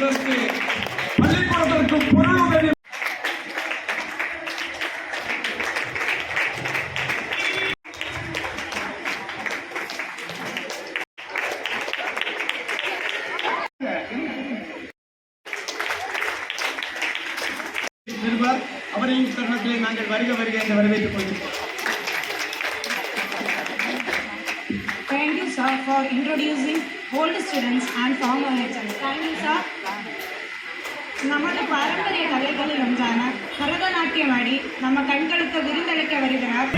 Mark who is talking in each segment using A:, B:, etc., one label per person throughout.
A: இதற்கு பள்ளிக்கூடத்திற்கு பொருளுதவி
B: நமது பாரம்பரிய கலைகளில் ஒன்றான பரதநாட்டியமாடி நம்ம
C: கண்களுக்கு விருந்தளிக்க வருகிறார்.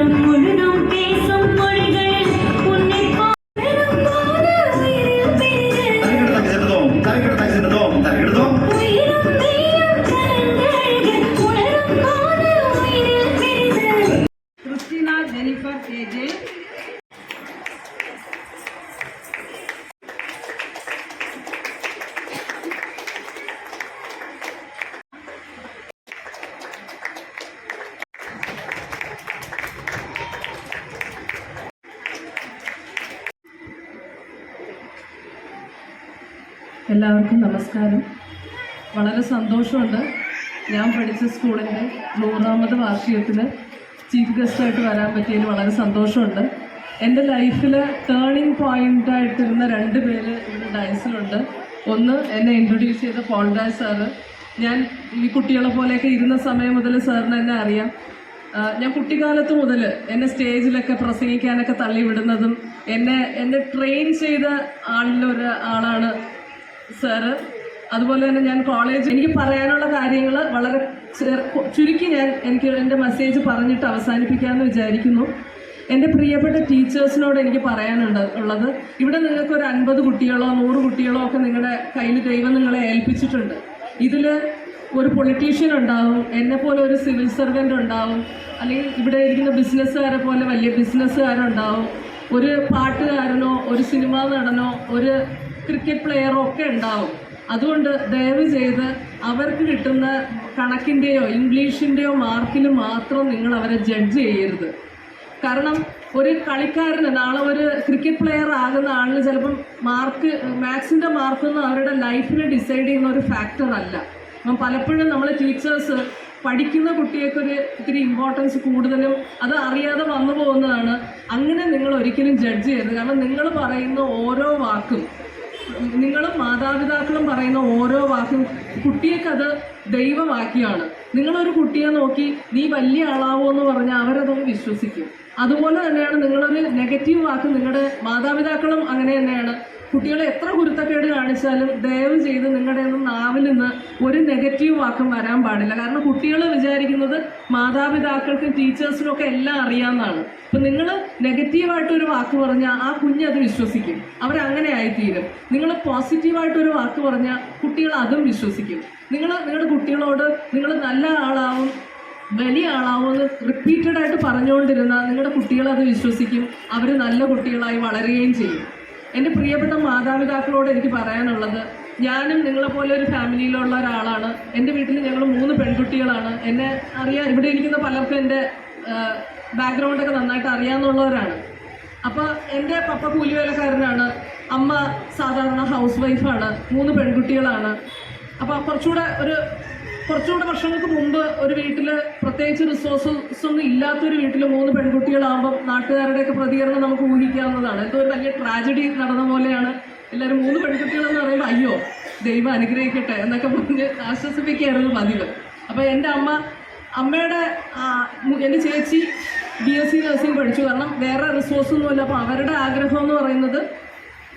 C: Yeah.
D: എല്ലാവർക്കും നമസ്കാരം. വളരെ സന്തോഷമുണ്ട്. ഞാൻ പഠിച്ച സ്കൂളിന്റെ നൂറാമത് വാർഷികത്തിൽ ചീഫ് ഗസ്റ്റായിട്ട് വരാൻ പറ്റിയതിൽ വളരെ സന്തോഷമുണ്ട്. എന്റെ ലൈഫിൽ ടേണിംഗ് പോയിന്റ് ആയിട്ടിരുന്ന രണ്ട് പേര് ഇവിടെ ഡാൻസിലുണ്ട് ഒന്ന് എന്നെ ഇൻട്രൊഡ്യൂസ് ചെയ്ത പോൾ ഡായ് സാറ് ഞാൻ ഈ കുട്ടികളെ പോലെയൊക്കെ ഇരുന്ന സമയം മുതൽ സാറിന് എന്നെ അറിയാം. ഞാൻ കുട്ടിക്കാലത്ത് മുതൽ എന്നെ സ്റ്റേജിലൊക്കെ പ്രസംഗിക്കാനൊക്കെ തള്ളിവിടുന്നതും എന്നെ എന്നെ ട്രെയിൻ ചെയ്ത ആളിലൊരു ആളാണ് സാറ്. അതുപോലെ തന്നെ ഞാൻ കോളേജ് എനിക്ക് പറയാനുള്ള കാര്യങ്ങൾ വളരെ ചുരുക്കി ഞാൻ എനിക്ക് എന്റെ മെസ്സേജ് പറഞ്ഞിട്ട് അവസാനിപ്പിക്കാമെന്ന് വിചാരിക്കുന്നു. എന്റെ പ്രിയപ്പെട്ട ടീച്ചേഴ്സിനോട് എനിക്ക് പറയാനുണ്ട് ഉള്ളത്. ഇവിടെ നിങ്ങൾക്ക് ഒരു അൻപത് കുട്ടികളോ നൂറ് കുട്ടികളോ ഒക്കെ നിങ്ങളുടെ കയ്യിൽ ദൈവം നിങ്ങളെ ഏൽപ്പിച്ചിട്ടുണ്ട്. ഇതിൽ ഒരു പൊളിറ്റീഷ്യൻ ഉണ്ടാവും എന്നെ പോലെ ഒരു സിവിൽ സർവന്റ് ഉണ്ടാവും അല്ലെങ്കിൽ ഇവിടെ ഇരിക്കുന്ന ബിസിനസ്സുകാരെ പോലെ വലിയ ബിസിനസ്സുകാരുണ്ടാവും ഒരു പാട്ടുകാരനോ ഒരു സിനിമാ നടനോ ഒരു ക്രിക്കറ്റ് പ്ലെയറോ ഒക്കെ ഉണ്ടാവും. അതുകൊണ്ട് ദയവ് ചെയ്ത് അവർക്ക് കിട്ടുന്ന കണക്കിന്റെയോ ഇംഗ്ലീഷിന്റെയോ മാർക്കിൽ മാത്രം നിങ്ങൾ അവരെ ജഡ്ജ് ചെയ്യരുത്. കാരണം ഒരു കളിക്കാരന് നാളെ ഒരു ക്രിക്കറ്റ് പ്ലെയർ ആകുന്ന ആളിന് ചിലപ്പം മാർക്ക് മാത്സിന്റെ മാർക്കൊന്നും അവരുടെ ലൈഫിനെ ഡിസൈഡ് ചെയ്യുന്ന ഒരു ഫാക്ടർ അല്ല. അപ്പം പലപ്പോഴും നമ്മൾ ടീച്ചേഴ്സ് പഠിക്കുന്ന കുട്ടിയൊക്കെ ഒരു ഇത്തിരി ഇമ്പോർട്ടൻസ് കൂടുതലും അത് അറിയാതെ വന്നു പോകുന്നതാണ്. അങ്ങനെ നിങ്ങൾ ഒരിക്കലും ജഡ്ജ് ചെയ്യരുത്. കാരണം നിങ്ങൾ പറയുന്ന ഓരോ വാക്കും നിങ്ങളും മാതാപിതാക്കളും പറയുന്ന ഓരോ വാക്കും കുട്ടിയൊക്കത് ദൈവവാക്യമാണ് നിങ്ങളൊരു കുട്ടിയെ നോക്കി നീ വലിയ ആളാവോ എന്ന് പറഞ്ഞാൽ അവരത് വിശ്വസിക്കും. അതുപോലെ തന്നെയാണ് നിങ്ങളൊരു നെഗറ്റീവ് വാക്ക് നിങ്ങളുടെ മാതാപിതാക്കളും അങ്ങനെ തന്നെയാണ്. കുട്ടികളെ എത്ര കുരുത്തക്കേട് കാണിച്ചാലും ദയവ് ചെയ്ത് നിങ്ങളുടെ ഒന്നും നാവിൽ നിന്ന് ഒരു നെഗറ്റീവ് വാക്കും വരാൻ പാടില്ല. കാരണം കുട്ടികൾ വിചാരിക്കുന്നത് മാതാപിതാക്കൾക്കും ടീച്ചേഴ്സിനും ഒക്കെ എല്ലാം അറിയാമെന്നാണ് അപ്പം നിങ്ങൾ നെഗറ്റീവായിട്ടൊരു വാക്ക് പറഞ്ഞാൽ ആ കുഞ്ഞ് അത് വിശ്വസിക്കും. അവരങ്ങനെ ആയിത്തീരും. നിങ്ങൾ പോസിറ്റീവായിട്ടൊരു വാക്ക് പറഞ്ഞാൽ കുട്ടികൾ അതും വിശ്വസിക്കും. നിങ്ങൾ നിങ്ങളുടെ കുട്ടികളോട് നിങ്ങൾ നല്ല ആളാവും വലിയ ആളാവുമെന്ന് റിപ്പീറ്റഡ് ആയിട്ട് പറഞ്ഞുകൊണ്ടിരുന്നാൽ നിങ്ങളുടെ കുട്ടികൾ അത് വിശ്വസിക്കും. അവർ നല്ല കുട്ടികളായി വളരുകയും ചെയ്യും. എന്റെ പ്രിയപ്പെട്ട മാതാപിതാക്കളോട് എനിക്ക് പറയാനുള്ളത് ഞാനും നിങ്ങളെ പോലെ ഒരു ഫാമിലിയിലുള്ള ഒരാളാണ്. എന്റെ വീട്ടിൽ ഞങ്ങൾ മൂന്ന് പെൺകുട്ടികളാണ്. എന്നെ അറിയാൻ ഇവിടെ ഇരിക്കുന്ന പലർക്കും എന്റെ ബാക്ക്ഗ്രൗണ്ടൊക്കെ നന്നായിട്ട് അറിയാവുന്നവരാണ് അപ്പോൾ എന്റെ പപ്പ കൂലിവേലക്കാരനാണ്. അമ്മ സാധാരണ ഹൗസ് വൈഫാണ് മൂന്ന് പെൺകുട്ടികളാണ്. അപ്പോൾ കുറച്ചുകൂടെ ഒരു കുറച്ചുകൂടെ വർഷങ്ങൾക്ക് മുമ്പ് ഒരു വീട്ടിൽ പ്രത്യേകിച്ച് റിസോഴ്സസ് ഒന്നും ഇല്ലാത്തൊരു വീട്ടിൽ മൂന്ന് പെൺകുട്ടികളാകുമ്പോൾ നാട്ടുകാരുടെയൊക്കെ പ്രതികരണം നമുക്ക് ഊഹിക്കാവുന്നതാണ്. എന്തോ ഒരു വലിയ ട്രാജഡി നടന്ന പോലെയാണ് എല്ലാവരും മൂന്ന് പെൺകുട്ടികളെന്ന് പറയുമ്പോൾ അയ്യോ ദൈവം അനുഗ്രഹിക്കട്ടെ എന്നൊക്കെ പറഞ്ഞ് ആശ്വസിപ്പിക്കുകയായിരുന്നു പതിവ്. അപ്പോൾ എന്റെ അമ്മ അമ്മയുടെ എന്റെ ചേച്ചി ബി എസ് സി നഴ്സിംഗ് പഠിച്ചു. കാരണം വേറെ റിസോഴ്സൊന്നുമില്ല അപ്പോൾ അവരുടെ ആഗ്രഹം എന്ന് പറയുന്നത്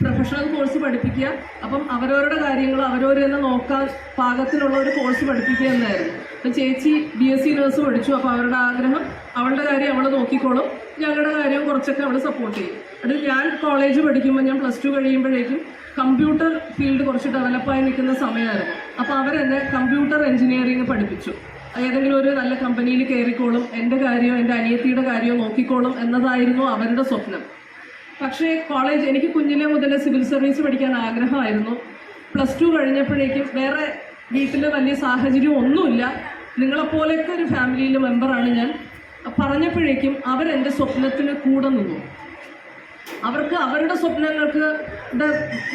D: പ്രൊഫഷണൽ കോഴ്സ് പഠിപ്പിക്കുക. അപ്പം അവരവരുടെ കാര്യങ്ങൾ അവരവർ തന്നെ നോക്കാൻ പാകത്തിലുള്ള ഒരു കോഴ്സ് പഠിപ്പിക്കുക എന്നായിരുന്നു. അപ്പം ചേച്ചി ബി എസ് സി നേഴ്സ് പഠിച്ചു. അപ്പം അവരുടെ ആഗ്രഹം അവളുടെ കാര്യം അവൾ നോക്കിക്കോളും. ഞങ്ങളുടെ കാര്യവും കുറച്ചൊക്കെ അവൾ സപ്പോർട്ട് ചെയ്യും. അത് ഞാൻ കോളേജ് പഠിക്കുമ്പോൾ ഞാൻ പ്ലസ് ടു കഴിയുമ്പോഴേക്കും കമ്പ്യൂട്ടർ ഫീൽഡ് കുറച്ച് ഡെവലപ്പായി നിൽക്കുന്ന സമയമായിരുന്നു. അപ്പോൾ അവരെന്നെ കമ്പ്യൂട്ടർ എഞ്ചിനീയറിംഗ് പഠിപ്പിച്ചു. ഏതെങ്കിലും ഒരു നല്ല കമ്പനിയിൽ കയറിക്കോളും. എന്റെ കാര്യമോ എന്റെ അനിയത്തിയുടെ കാര്യമോ നോക്കിക്കോളും എന്നതായിരുന്നു അവരുടെ സ്വപ്നം. പക്ഷേ കോളേജ് എനിക്ക് കുഞ്ഞിലെ മുതൽ സിവിൽ സർവീസ് പഠിക്കാൻ ആഗ്രഹമായിരുന്നു. പ്ലസ് ടു കഴിഞ്ഞപ്പോഴേക്കും വേറെ വീട്ടിൽ വലിയ സാഹചര്യം ഒന്നുമില്ല. നിങ്ങളെപ്പോലെയൊക്കെ ഒരു ഫാമിലിയിലെ മെമ്പറാണ് ഞാൻ. പറഞ്ഞപ്പോഴേക്കും അവരെന്റെ സ്വപ്നത്തിന് കൂടെ നിന്നു. അവർക്ക് അവരുടെ സ്വപ്നങ്ങൾക്ക്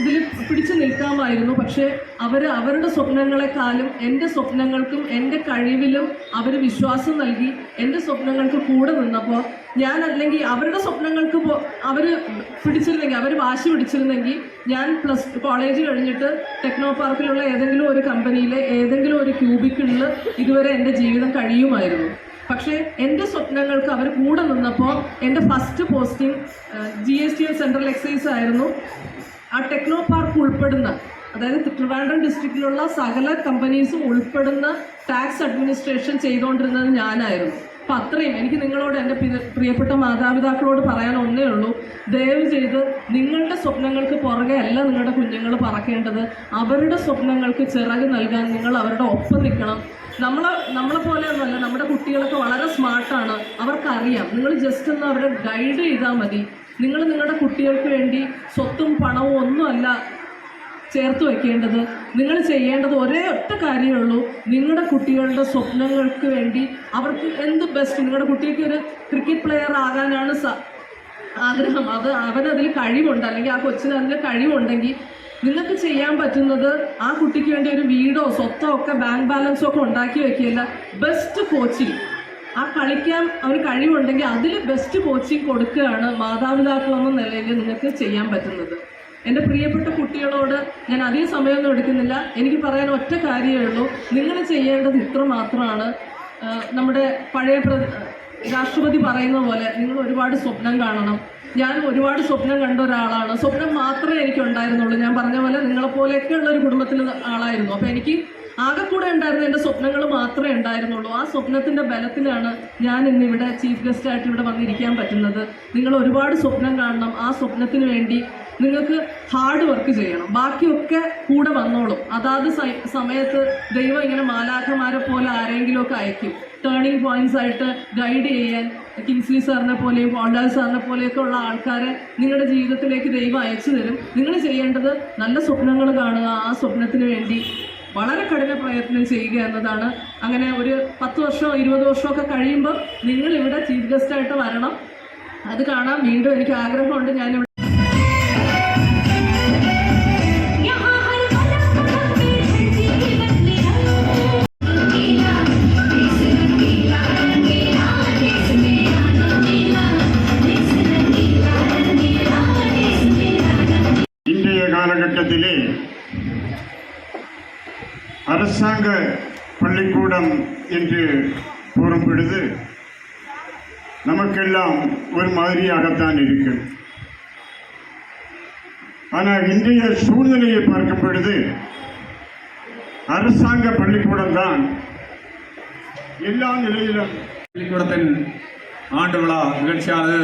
D: ഇതിൽ പിടിച്ചു നിൽക്കാമായിരുന്നു. പക്ഷേ അവർ അവരുടെ സ്വപ്നങ്ങളെക്കാളും എന്റെ സ്വപ്നങ്ങൾക്കും എന്റെ കഴിവിലും അവർ വിശ്വാസം നൽകി എന്റെ സ്വപ്നങ്ങൾക്ക് കൂടെ നിന്നപ്പോൾ ഞാൻ അല്ലെങ്കിൽ അവരുടെ സ്വപ്നങ്ങൾക്ക് അവർ പിടിച്ചിരുന്നെങ്കിൽ അവർ വാശി പിടിച്ചിരുന്നെങ്കിൽ ഞാൻ പ്ലസ് കോളേജ് കഴിഞ്ഞിട്ട് ടെക്നോ പാർക്കിലുള്ള ഏതെങ്കിലും ഒരു കമ്പനിയിലെ ഏതെങ്കിലും ഒരു ക്യൂബിക്കിളിൽ ഇതുവരെ എന്റെ ജീവിതം കഴിയുമായിരുന്നു. പക്ഷേ എന്റെ സ്വപ്നങ്ങൾക്ക് അവർ കൂടെ നിന്നപ്പോൾ എന്റെ first posting G S T central excise ആയിരുന്നു. ആ ടെക്നോ പാർക്ക് ഉൾപ്പെടുന്ന അതായത് ട്രിവാൻഡ്രം ഡിസ്ട്രിക്റ്റിലുള്ള സകല കമ്പനീസും ഉൾപ്പെടുന്ന ടാക്സ് അഡ്മിനിസ്ട്രേഷൻ ചെയ്തുകൊണ്ടിരുന്നത് ഞാനായിരുന്നു. അപ്പം അത്രയും എനിക്ക് നിങ്ങളോട് എന്റെ പ്രിയപ്പെട്ട മാതാപിതാക്കളോട് പറയാൻ ഒന്നേ ഉള്ളൂ. ദയവ് ചെയ്ത് നിങ്ങളുടെ സ്വപ്നങ്ങൾക്ക് പുറകെ അല്ല നിങ്ങളുടെ കുഞ്ഞുങ്ങൾ പറക്കേണ്ടത്. അവരുടെ സ്വപ്നങ്ങൾക്ക് ചിറക് നൽകാൻ നിങ്ങൾ അവരുടെ ഒപ്പം നിൽക്കണം. നമ്മളെ നമ്മളെ പോലെയൊന്നുമല്ല നമ്മുടെ കുട്ടികളൊക്കെ വളരെ സ്മാർട്ടാണ് അവർക്കറിയാം. നിങ്ങൾ ജസ്റ്റ് ഒന്ന് അവരെ ഗൈഡ് ചെയ്താൽ മതി. നിങ്ങൾ നിങ്ങളുടെ കുട്ടികൾക്ക് വേണ്ടി സ്വത്തും പണവും ഒന്നുമല്ല ചേർത്ത് വയ്ക്കേണ്ടത്. നിങ്ങൾ ചെയ്യേണ്ടത് ഒരേ ഒറ്റ കാര്യമേ ഉള്ളൂ. നിങ്ങളുടെ കുട്ടികളുടെ സ്വപ്നങ്ങൾക്ക് വേണ്ടി അവർക്ക് എന്ത് ബെസ്റ്റ് നിങ്ങളുടെ കുട്ടിക്ക് ഒരു ക്രിക്കറ്റ് പ്ലെയർ ആകാനാണ് ആഗ്രഹം. അത് അവനതിൽ കഴിവുണ്ട്. അല്ലെങ്കിൽ ആ കൊച്ചിന് അതിൽ കഴിവുണ്ടെങ്കിൽ നിങ്ങൾക്ക് ചെയ്യാൻ പറ്റുന്നത് ആ കുട്ടിക്ക് വേണ്ടി ഒരു വീടോ സ്വത്തോ ഒക്കെ ബാങ്ക് ബാലൻസോ ഒക്കെ ഉണ്ടാക്കി വെക്കുകയല്ല ബെസ്റ്റ് കോച്ചിങ് ആ കളിക്കാൻ അവന് കഴിവുണ്ടെങ്കിൽ അതിൽ ബെസ്റ്റ് കോച്ചിങ് കൊടുക്കുകയാണ് മാതാപിതാക്കളെന്ന നിലയിൽ നിങ്ങൾക്ക് ചെയ്യാൻ പറ്റുന്നത്. എന്റെ പ്രിയപ്പെട്ട കുട്ടികളോട് ഞാൻ അധികം സമയമൊന്നും എടുക്കുന്നില്ല. എനിക്ക് പറയാൻ ഒറ്റ കാര്യമേ ഉള്ളൂ. നിങ്ങൾ ചെയ്യേണ്ടത് ഇത്ര മാത്രമാണ്. നമ്മുടെ പഴയ രാഷ്ട്രപതി പറയുന്ന പോലെ നിങ്ങൾ ഒരുപാട് സ്വപ്നം കാണണം. ഞാൻ ഒരുപാട് സ്വപ്നം കണ്ട ഒരാളാണ്. സ്വപ്നം മാത്രമേ എനിക്ക് ഉണ്ടായിരുന്നുള്ളൂ ഞാൻ പറഞ്ഞ പോലെ നിങ്ങളെപ്പോലെയൊക്കെ ഉള്ള ഒരു കുടുംബത്തിലെ ആളായിരുന്നു. അപ്പോൾ എനിക്ക് ആകെ കൂടെ ഉണ്ടായിരുന്ന എന്റെ സ്വപ്നങ്ങൾ മാത്രമേ ഉണ്ടായിരുന്നുള്ളൂ. ആ സ്വപ്നത്തിന്റെ ബലത്തിലാണ് ഞാൻ ഇന്ന് ഇവിടെ ചീഫ് ഗസ്റ്റ് ആയിട്ട് ഇവിടെ വന്നിരിക്കാൻ പറ്റുന്നത്. നിങ്ങൾ ഒരുപാട് സ്വപ്നം കാണണം. ആ സ്വപ്നത്തിന് വേണ്ടി നിങ്ങൾക്ക് ഹാർഡ് വർക്ക് ചെയ്യണം. ബാക്കിയൊക്കെ കൂടെ വന്നോളും. അതാത് സമയത്ത് ദൈവം ഇങ്ങനെ മാലാഖമാരെ പോലെ ആരെങ്കിലുമൊക്കെ അയക്കും. ടേണിംഗ് പോയിന്റ്സ് ആയിട്ട് ഗൈഡ് ചെയ്യാൻ കിങ്സ്ലി സാറിനെ പോലെയും പോണ്ടാൽ സാറിനെ പോലെയൊക്കെ ഉള്ള ആൾക്കാരെ നിങ്ങളുടെ ജീവിതത്തിലേക്ക് ദൈവം അയച്ചു തരും. നിങ്ങൾ ചെയ്യേണ്ടത് നല്ല സ്വപ്നങ്ങൾ കാണുക. ആ സ്വപ്നത്തിന് വേണ്ടി വളരെ കഠിന പ്രയത്നം ചെയ്യുക എന്നതാണ്. അങ്ങനെ ഒരു പത്ത് വർഷമോ ഇരുപത് വർഷമോ ഒക്കെ കഴിയുമ്പോൾ നിങ്ങൾ ഇവിടെ ചീഫ് ഗസ്റ്റായിട്ട് വരണം. അത് കാണാൻ വീണ്ടും എനിക്ക് ആഗ്രഹമുണ്ട് ഞാൻ
B: यहाँ
E: அரசாங்க பள்ளிக்கூடம் என்று கூறும் பொழுது நமக்கெல்லாம் ஒரு மாதிரியாகத்தான் இருக்கு. ஆனால் இன்றைய சூழ்நிலையை பார்க்கும் பொழுது அரசாங்க பள்ளிக்கூடம் தான் எல்லா நிலையிலும்
A: பள்ளிக்கூடத்தின் ஆண்டு விழா நிகழ்ச்சியானது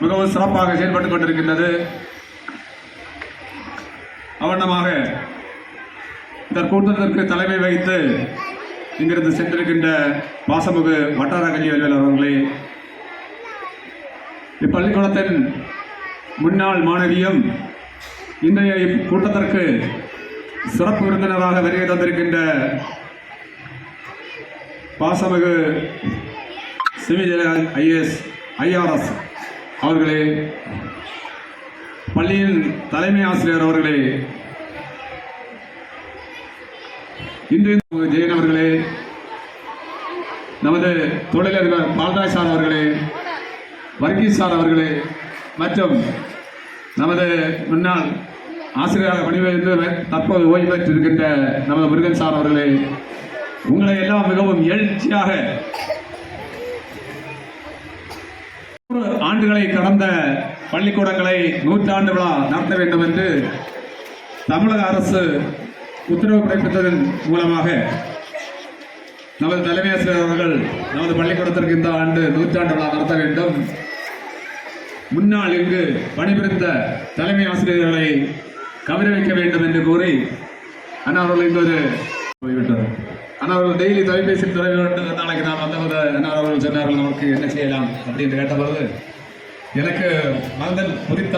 A: மிகவும் சிறப்பாக செயல்பட்டுக் கொண்டிருக்கின்றது. அவண்ணமாக இந்த கூட்டத்திற்கு தலைமை வகித்து
F: இங்கிருந்து சென்றிருக்கின்ற பாசமுகு வட்டார கல்வி அலுவலர் அவர்களே இப்பள்ளிக்கூடத்தின் முன்னாள் மாணவியும் இன்றைய கூட்டத்திற்கு சிறப்பு விருந்தினராக வருகை தந்திருக்கின்ற பாசமிகு சிவிஜய ஐஏஎஸ் ஐஆர்எஸ் அவர்களே பள்ளியின் தலைமை ஆசிரியர் அவர்களே இன்று ஜெயன் அவர்களே நமது தொழிலதிபர் பால்ராஜ் சார் அவர்களே வர்கீஸ் சார் அவர்களே மற்றும் நமது முன்னாள் ஆசிரியராக பணிபுரிந்து தற்போது ஓய்வு பெற்றிருக்கின்ற நமது முருகன் சார் அவர்களே உங்களை எல்லாம் மிகவும் எழுச்சியாக ஆண்டுகளை கடந்த பள்ளிக்கூடங்களை நூற்றாண்டு விழா நடத்த வேண்டும் என்று தமிழக அரசு உத்தரவு பிறப்பித்ததன் மூலமாக நமது தலைமை ஆசிரியர் அவர்கள் நமது பள்ளிக்கூடத்திற்கு இந்த ஆண்டு நூற்றாண்டு விழா நடத்த வேண்டும். முன்னாள் இங்கு பணிபுரிந்த தலைமை ஆசிரியர்களை கௌரவிக்க வேண்டும் என்று கூறி அண்ணா அவர்கள் இங்கு ஒரு போய்விட்டார் அண்ணா அவர்கள் டெய்லி தொலைபேசி துறை வேண்டும் நாளைக்கு நான் வந்தபோது அண்ணா அவர்கள் சொன்னார்கள் நமக்கு என்ன செய்யலாம்? அப்படின்னு கேட்டபோது எனக்கு மனதில் குறித்த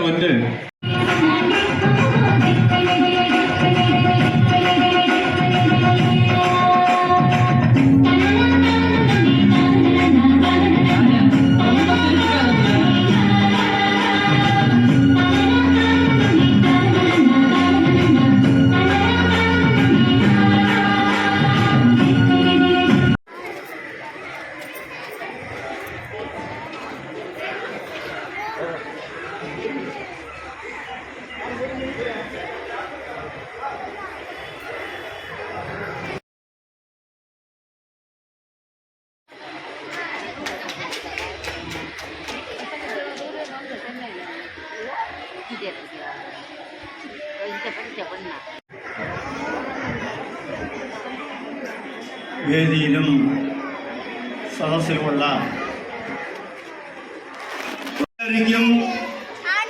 G: സദസ്സിലുമുള്ള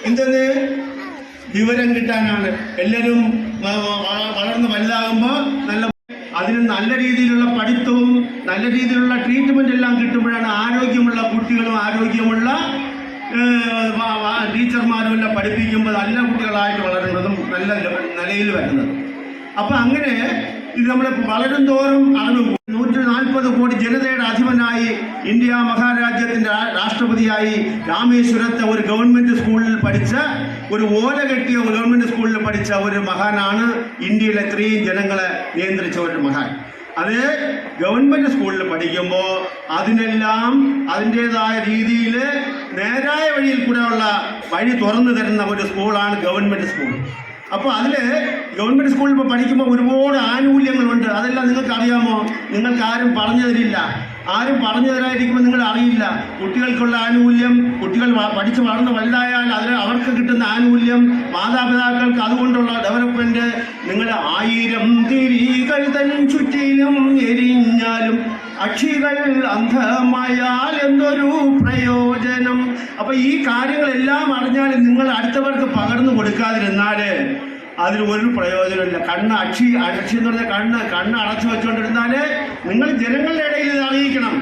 G: എന്തത് വിവരം കിട്ടാനാണ് എല്ലാരും വളർന്ന് വലുതാകുമ്പോൾ നല്ല അതിന് നല്ല രീതിയിലുള്ള പഠിത്തവും നല്ല രീതിയിലുള്ള ട്രീറ്റ്മെന്റ് എല്ലാം കിട്ടുമ്പോഴാണ് ആരോഗ്യമുള്ള കുട്ടികളും ആരോഗ്യമുള്ള ടീച്ചർമാരും എല്ലാം പഠിപ്പിക്കുമ്പോൾ നല്ല കുട്ടികളായിട്ട് വളരുന്നതും നല്ല നിലയിൽ വരുന്നതും അപ്പൊ അങ്ങനെ ഇത് നമ്മൾ വളരും തോറും അറിവ്. നൂറ്റി നാൽപ്പത് കോടി ജനതയുടെ അധിപനായി ഇന്ത്യ മഹാരാജ്യത്തിന്റെ രാഷ്ട്രപതിയായി രാമേശ്വരത്തെ ഒരു ഗവൺമെന്റ് സ്കൂളിൽ പഠിച്ച ഒരു ഓല കെട്ടിയ ഒരു ഗവൺമെന്റ് സ്കൂളിൽ പഠിച്ച ഒരു മഹാനാണ് ഇന്ത്യയിലെ ഇത്രയും ജനങ്ങളെ നിയന്ത്രിച്ച ഒരു മഹാൻ. അത് ഗവൺമെന്റ് സ്കൂളിൽ പഠിക്കുമ്പോൾ അതിനെല്ലാം അതിന്റെതായ രീതിയിൽ നേരായ വഴിയിൽ കൂടെയുള്ള വഴി തുറന്നു തരുന്ന ഒരു സ്കൂളാണ് ഗവൺമെന്റ് സ്കൂൾ. അപ്പോൾ അതിൽ ഗവൺമെന്റ് സ്കൂളിൽ ഇപ്പോൾ പഠിക്കുമ്പോൾ ഒരുപാട് ആനുകൂല്യങ്ങളുണ്ട്. അതെല്ലാം നിങ്ങൾക്ക് അറിയാമോ നിങ്ങൾക്ക് ആരും പറഞ്ഞു തരില്ല. ആരും പറഞ്ഞു തരാതിരിക്കുമ്പോൾ നിങ്ങൾ അറിയില്ല. കുട്ടികൾക്കുള്ള ആനുകൂല്യം കുട്ടികൾ പഠിച്ച് വളർന്ന് വലുതായാൽ അതിൽ അവർക്ക് കിട്ടുന്ന ആനുകൂല്യം മാതാപിതാക്കൾക്ക് അതുകൊണ്ടുള്ള ഡെവലപ്മെന്റ് നിങ്ങൾ ആയിരം തിരികൾ തൻ ചുറ്റിലും എരിഞ്ഞാലും അക്ഷികൾ അന്ധമായാൽ എന്തൊരു പ്രയോജനം. അപ്പൊ ഈ കാര്യങ്ങളെല്ലാം അറിഞ്ഞാൽ നിങ്ങൾ അടുത്തവർക്ക് പകർന്നു കൊടുക്കാതിരുന്നാൽ അതിന് ഒരു പ്രയോജനമില്ല കണ്ണ് അക്ഷി അക്ഷി എന്ന് പറഞ്ഞാൽ കണ്ണ് കണ്ണ് അടച്ചു വെച്ചുകൊണ്ടിരുന്നാൽ നിങ്ങൾ ജനങ്ങളുടെ ഇടയിൽ ഇത് അറിയിക്കണം.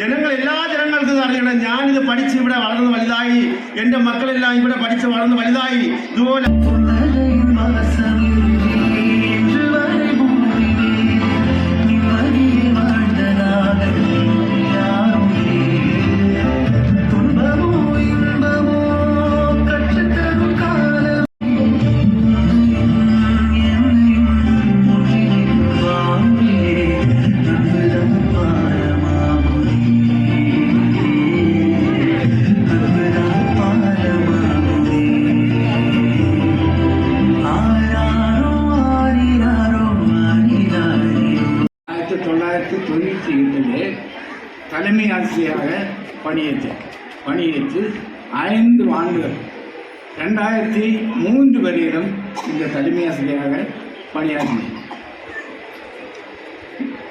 G: ജനങ്ങൾ എല്ലാ ജനങ്ങൾക്കും ഇത് അറിയണം. ഞാനിത് പഠിച്ച് ഇവിടെ വളർന്ന് വലുതായി. എന്റെ മക്കളെല്ലാം ഇവിടെ പഠിച്ച് വളർന്ന് വലുതായി. ഇതുപോലെ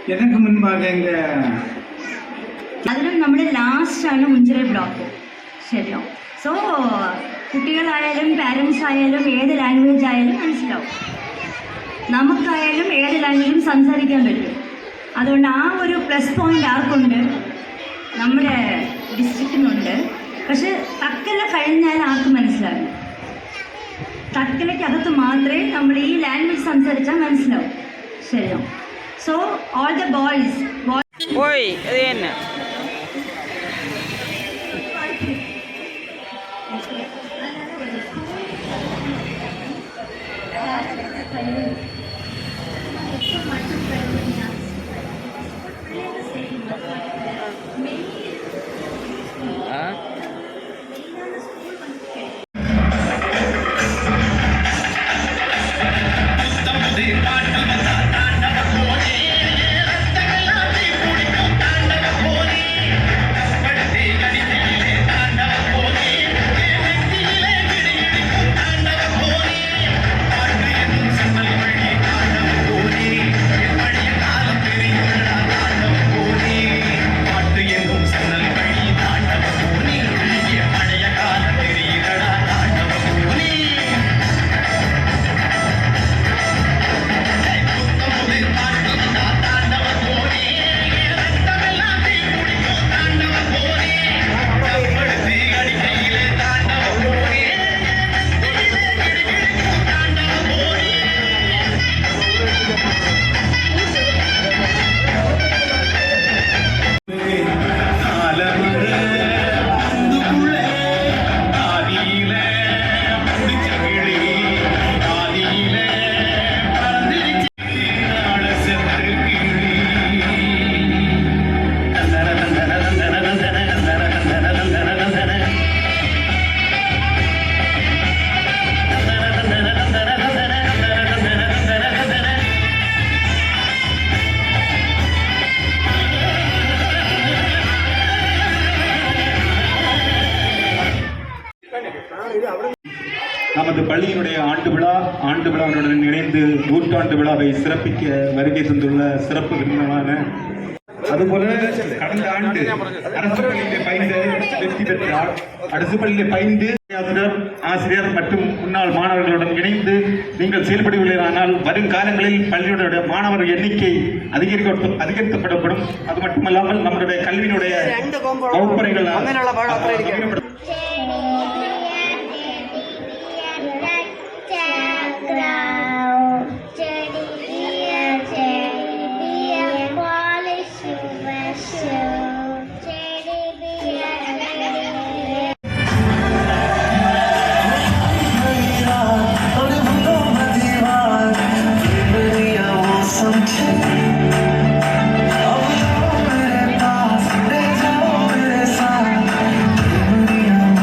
H: எனக்கு முன்பாக எங்கள்
I: അതിലും നമ്മുടെ ലാസ്റ്റാണ് മുഞ്ചിറ ബ്ലോക്ക് ശരിയോ സോ കുട്ടികളായാലും പാരൻസ് ആയാലും ഏത് ലാംഗ്വേജ് ആയാലും മനസ്സിലാവും നമുക്കായാലും ഏത് ലാംഗ്വേജും സംസാരിക്കാൻ പറ്റും അതുകൊണ്ട് ആ ഒരു പ്ലസ് പോയിന്റ് ആർക്കുണ്ട് നമ്മുടെ ഡിസ്ട്രിക്റ്റിനുണ്ട് പക്ഷെ തക്കല കഴിഞ്ഞാൽ ആർക്കും മനസ്സിലാകും തക്കലയ്ക്കകത്ത് മാത്രമേ നമ്മൾ ഈ ലാംഗ്വേജ് സംസാരിച്ചാൽ മനസ്സിലാവും ശരിയോ So all the boys.
J: boys Oi, Ren.
K: Thank you. Uh, பள்ளியினுடைய ஆண்டு விழா ஆண்டு விழாவினுடன் இணைந்து நூற்றாண்டு விழாவை சிறப்பிக்க வருகை தந்துள்ள சிறப்பு விருந்தினரான அதுபோல கடந்த ஆண்டு அரசு பள்ளியிலே பயின்று வெற்றி பெற்றார். அரசு பள்ளியிலே பயின்று ஆசிரியர் ஆசிரியர் மற்றும் முன்னாள் மாணவர்களுடன் இணைந்து நீங்கள் செயல்படுவீர்களானால் வருங்காலங்களில் பள்ளியுடைய மாணவர் எண்ணிக்கை அதிகரிக்க அதிகரிக்கப்படப்படும். அது மட்டுமல்லாமல் நம்மளுடைய கல்வியினுடைய வகுப்பறைகள்